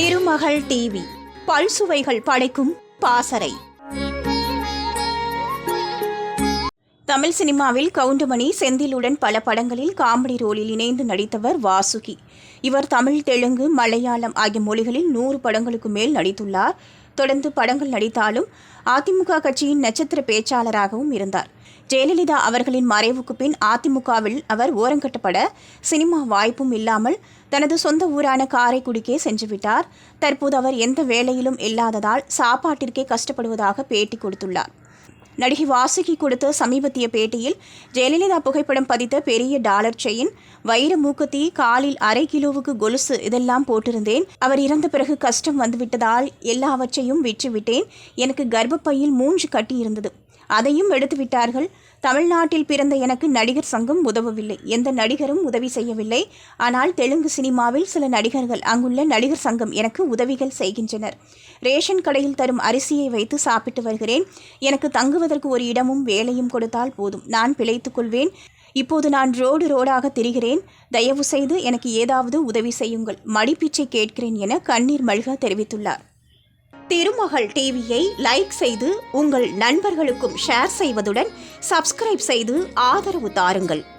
திருமகள் TV. பல்சுவைகள் படைக்கும் பாசறை. தமிழ் சினிமாவில் கவுண்டமணி செந்திலுடன் பல படங்களில் காமெடி ரோலில் இணைந்து நடித்தவர் வாசுகி. இவர் தமிழ் தெலுங்கு மலையாளம் ஆகிய மொழிகளில் நூறு படங்களுக்கு மேல் நடித்துள்ளார். தொடர்ந்து படங்கள் நடித்தாலும் அதிமுக கட்சியின் நட்சத்திர பேச்சாளராகவும் இருந்தார். ஜெயலலிதா அவர்களின் மறைவுக்கு பின் அதிமுகவில் அவர் ஓரங்கட்டப்பட சினிமா வாய்ப்பும் இல்லாமல் தனது சொந்த ஊரான காரைக்குடிக்கே சென்றுவிட்டார் தற்போது அவர் எந்த வேலையிலும் இல்லாததால் சாப்பாட்டிற்கே கஷ்டப்படுவதாக பேட்டி கொடுத்துள்ளார். நடிகை வாசுகி கொடுத்த சமீபத்திய பேட்டியில் ஜெயலலிதா புகைப்படம் பதித்த பெரிய டாலர் செயின் வைர மூக்குத்தி காலில் அரை கிலோவுக்கு கொலுசு இதெல்லாம் போட்டிருந்தேன். அவர் இறந்த பிறகு கஷ்டம் வந்துவிட்டதால் எல்லாவற்றையும் விற்றுவிட்டேன். எனக்கு கர்ப்பப்பையில் மூன்று கட்டி இருந்தது. அதையும் எடுத்து விட்டார்கள் தமிழ்நாட்டில் பிறந்த எனக்கு நடிகர் சங்கம் உதவவில்லை. எந்த நடிகரும் உதவி செய்யவில்லை. ஆனால் தெலுங்கு சினிமாவில் சில நடிகர்கள் அங்குள்ள நடிகர் சங்கம் எனக்கு உதவிகள் செய்கின்றனர். ரேஷன் கடையில் தரும் அரிசியை வைத்து சாப்பிட்டு வருகிறேன். எனக்கு தங்குவதற்கு ஒரு இடமும் வேலையும் கொடுத்தால் போதும். நான் பிழைத்துக் கொள்வேன். இப்போது நான் ரோடு ரோடாக திரிகிறேன். தயவு செய்து எனக்கு ஏதாவது உதவி செய்யுங்கள். மடிப்பீச்சை கேட்கிறேன் என கண்ணீர் மல்க தெரிவித்துள்ளார். திருமகள் டிவியை லைக் செய்து உங்கள் நண்பர்களுக்கும் ஷேர் செய்வதுடன் சப்ஸ்கிரைப் செய்து ஆதரவு தாருங்கள்.